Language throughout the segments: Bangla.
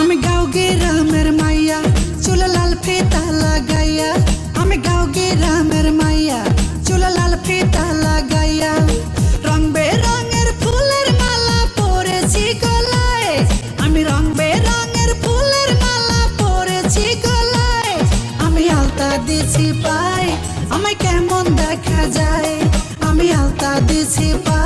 আমি গাও গে রামের মাইয়া, চুল লাল ফেতা লাগাইয়া। আমি গাও গে রামের মাইয়া, চুল লাল ফেতা লাগাইয়া। রং বেরঙের ফুলের মালা পরেছি গলায়। আমি রং বেরঙের ফুলের মালা পরেছি গলায়। আমি আলতা দিছি পাই আমায় কেমন দেখা যায়? আমি আলতা দিছি পাই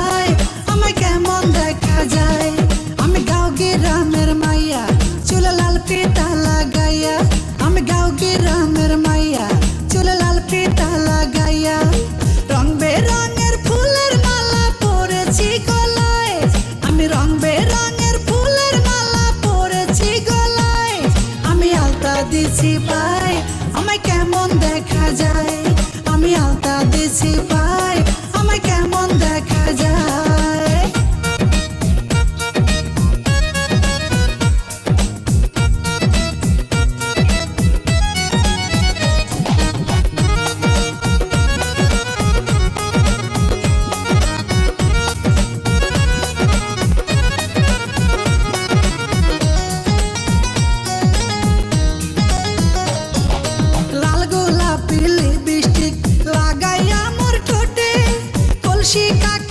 দিছি পাই আমায় কেমন দেখা যায়? আমি আলতা দিছি পাই Chicago.